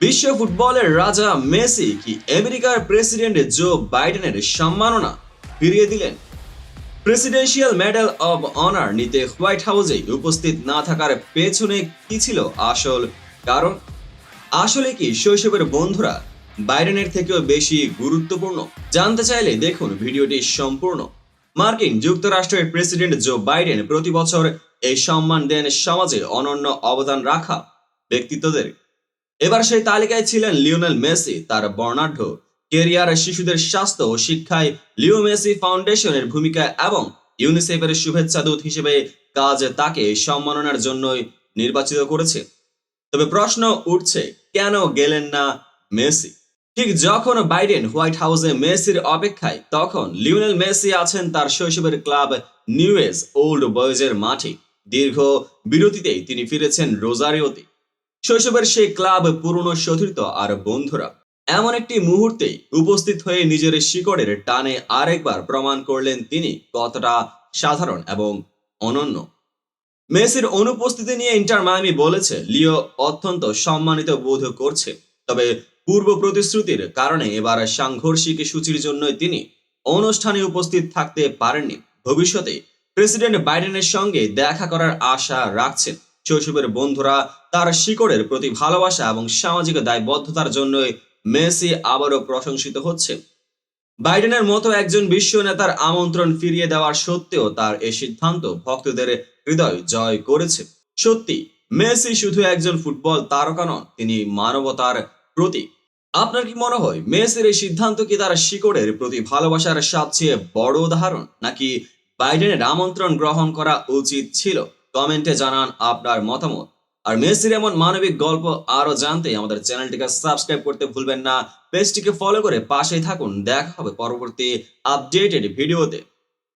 বিশ্ব ফুটবলের রাজা মেসি কি আমেরিকার প্রেসিডেন্ট জো বাইডেনের সম্মাননা ফিরিয়ে দিলেন? প্রেসিডেন্সিয়াল মেডেল অব অনার নিতে হোয়াইট হাউসে উপস্থিত না থাকার পেছনে কি ছিল আসল কারণ? আসলে কি শৈশবের বন্ধুরা বাইডেনের থেকেও বেশি গুরুত্বপূর্ণ? জানতে চাইলে দেখুন ভিডিওটি সম্পূর্ণ। মার্কিন যুক্তরাষ্ট্রের প্রেসিডেন্ট জো বাইডেন প্রতি বছর এই সম্মান দেন সমাজে অনন্য অবদান রাখা ব্যক্তিত্বদের। এবার সেই তালিকায় ছিলেন লিওনেল মেসি, তার বর্ণাঢ্য কেরিয়ার শিশুদের স্বাস্থ্য ও শিক্ষায় লিও মেসি ফাউন্ডেশনের ভূমিকা এবং ইউনিসেফের শুভেচ্ছা দূত হিসেবে কাজ তাকে সম্মাননার জন্যই নির্বাচিত করেছে। তবে প্রশ্ন উঠছে, কেন গেলেন না মেসি? ঠিক যখন বাইডেন হোয়াইট হাউসে মেসির অপেক্ষায়, তখন লিওনেল মেসি আছেন তার শৈশবের ক্লাব নিউএস ওল্ড বয়েজের মাঠে। দীর্ঘ বিরতিতেই তিনি ফিরেছেন রোজারিওতে। শৈশবের সেই ক্লাব পুরনো সতীর্থ আর বন্ধুরা। এমন একটি মুহূর্তে উপস্থিত হয়ে নিজের শিকড়ের টানে আরেকবার প্রমাণ করলেন তিনি কতটা সাধারণ এবং অনন্য। মেসির অনুপস্থিতি নিয়ে ইন্টার মায়ামি বলেছে, লিও অত্যন্ত সম্মানিত বোধ করছে। তবে পূর্ব প্রতিশ্রুতির কারণে এবার সাংঘর্ষিক সূচির জন্যই তিনি অনুষ্ঠানে উপস্থিত থাকতে পারেননি। ভবিষ্যতে প্রেসিডেন্ট বাইডেনের সঙ্গে দেখা করার আশা রাখছেন। শৈশবের বন্ধুরা, তার শিকড়ের প্রতি ভালোবাসা এবং সামাজিক দায়বদ্ধতার জন্যই মেসি আবারও প্রশংসিত হচ্ছে। বাইডেনের মতো একজন বিশ্ব নেতার আমন্ত্রণ ফিরিয়ে দেওয়ার সত্ত্বেও তার এই সিদ্ধান্ত ভক্তদের হৃদয় জয় করেছে। সত্যি, মেসি শুধু একজন ফুটবল তারকা নন, তিনি মানবতার প্রতীক। আপনার কি মনে হয়, মেসির এই সিদ্ধান্ত কি তার শিকড়ের প্রতি ভালোবাসার সবচেয়ে বড় উদাহরণ, নাকি বাইডেনের আমন্ত্রণ গ্রহণ করা উচিত ছিল? কমেন্টে জানান আপনার মতামত। আর মেসির এমন মানবিক গল্প আরও জানতে আমাদের চ্যানেলটিকে সাবস্ক্রাইব করতে ভুলবেন না। পেজটিকে ফলো করে পাশেই থাকুন। দেখা হবে পরবর্তী আপডেটেড ভিডিওতে।